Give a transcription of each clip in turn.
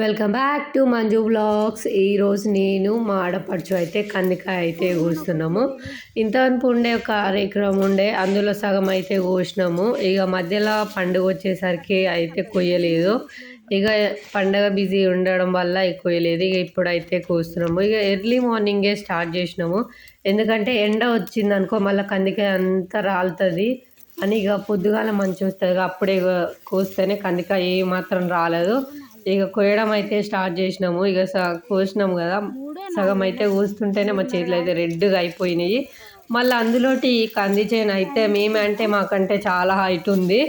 Welcome back to Manju blogs ఈరోజు నేను మా ఆడపడుచు అయితే కందికాయ అయితే కోస్తున్నాము. ఇంతవరకు ఉండే ఒక అర ఉండే అందులో సగం అయితే కోసినాము. ఇక మధ్యలో పండుగ వచ్చేసరికి అయితే కొయ్యలేదు. ఇక పండగ బిజీ ఉండడం వల్ల కొయ్యలేదు. ఇక ఇప్పుడైతే కోస్తున్నాము. ఇక ఎర్లీ మార్నింగే స్టార్ట్ చేసినాము. ఎందుకంటే ఎండ వచ్చింది అనుకో మళ్ళీ కందికాయ అంతా రాలుతుంది అని ఇక పొద్దుగాల మంచి వస్తుంది అప్పుడే కోస్తేనే కందికాయ ఏ మాత్రం రాలేదు. ఇక కోయడం అయితే స్టార్ట్ చేసినాము. ఇక కోసినాము కదా. సగం అయితే కోస్తుంటేనే మా చేతులు అయితే రెడ్గా అయిపోయినాయి. మళ్ళీ అందులోటి కంది చేను అయితే మేమంటే అంటే మాకంటే చాలా హైట్ ఉంది.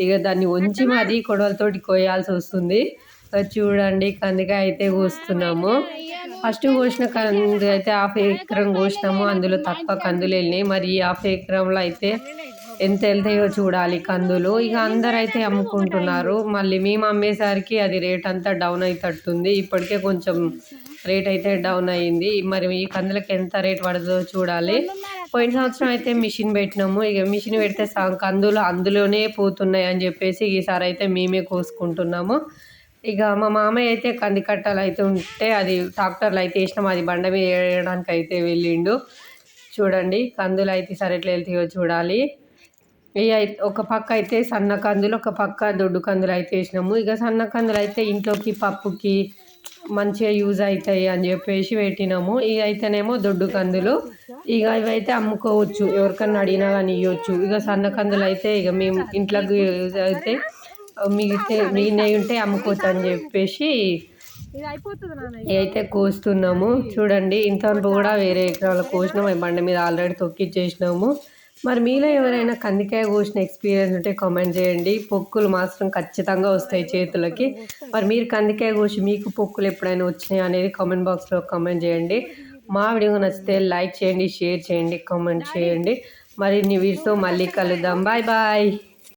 ఇక దాన్ని ఉంచి మరీ కొడవలతోటి కోయాల్సి వస్తుంది. చూడండి కందికాయ అయితే కోస్తున్నాము. ఫస్ట్ కోసిన కంది అయితే హాఫ్ ఎకరం కోసినాము. అందులో తక్కువ కందులు వెళ్ళినాయి. మరి హాఫ్ ఎకరంలో అయితే ఎంత వెళ్తాయో చూడాలి కందులు. ఇక అందరు అయితే అమ్ముకుంటున్నారు. మళ్ళీ మేము అమ్మేసరికి అది రేట్ అంతా డౌన్ అవుతట్టుంది ఇప్పటికే కొంచెం రేట్ అయితే డౌన్ అయ్యింది మరి ఈ కందులకి ఎంత రేట్ పడుతుందో చూడాలి. పోయిన సంవత్సరం అయితే మిషన్ పెట్టినాము. ఇక మిషన్ పెడితే కందులు అందులోనే పోతున్నాయి అని చెప్పేసి ఈసారి అయితే మేమే కోసుకుంటున్నాము. ఇక మా మామయ్య అయితే కంది కట్టాలు అయితే ఉంటే అది ట్రాక్టర్లు అయితే వేసినాం. అది బండ మీద వేయడానికి అయితే వెళ్ళిండు. చూడండి కందులు అయితే సరే ఎట్లా వెళ్తాయో చూడాలి. ఒక పక్క అయితే సన్న కందులు ఒక పక్క దొడ్డు కందులు అయితే వేసినాము. ఇక సన్న కందులు అయితే ఇంట్లోకి పప్పుకి మంచిగా యూజ్ అవుతాయి అని చెప్పేసి పెట్టినాము. ఇక అయితేనేమో దొడ్డు కందులు. ఇక ఇవైతే అమ్ముకోవచ్చు. ఎవరికన్నా అడిగినా కానీ ఇవ్వచ్చు ఇక సన్న కందులు అయితే ఇక మేము ఇంట్లోకి యూజ్ అయితే మిగితే మిగిలినవి ఉంటే అమ్ముకోవచ్చు అని చెప్పేసి అయితే కోస్తున్నాము. చూడండి ఇంతవరకు కూడా వేరే ఎకరాలు కోసినాము బండి మీద ఆల్రెడీ తొక్కిచ్చేసినాము. మరి మీలో ఎవరైనా కందికాయ కోసిన ఎక్స్పీరియన్స్ ఉంటే కామెంట్ చేయండి. పొక్కులు మాత్రం ఖచ్చితంగా వస్తాయి చేతులకి. మరి మీరు కందికాయ కోసి మీకు పొక్కులు ఎప్పుడైనా వచ్చినాయి అనేది కామెంట్ బాక్స్లో కామెంట్ చేయండి. మా వీడియో నచ్చితే లైక్ చేయండి షేర్ చేయండి కామెంట్ చేయండి. మరి వీడితో మళ్ళీ కలుద్దాం. Bye bye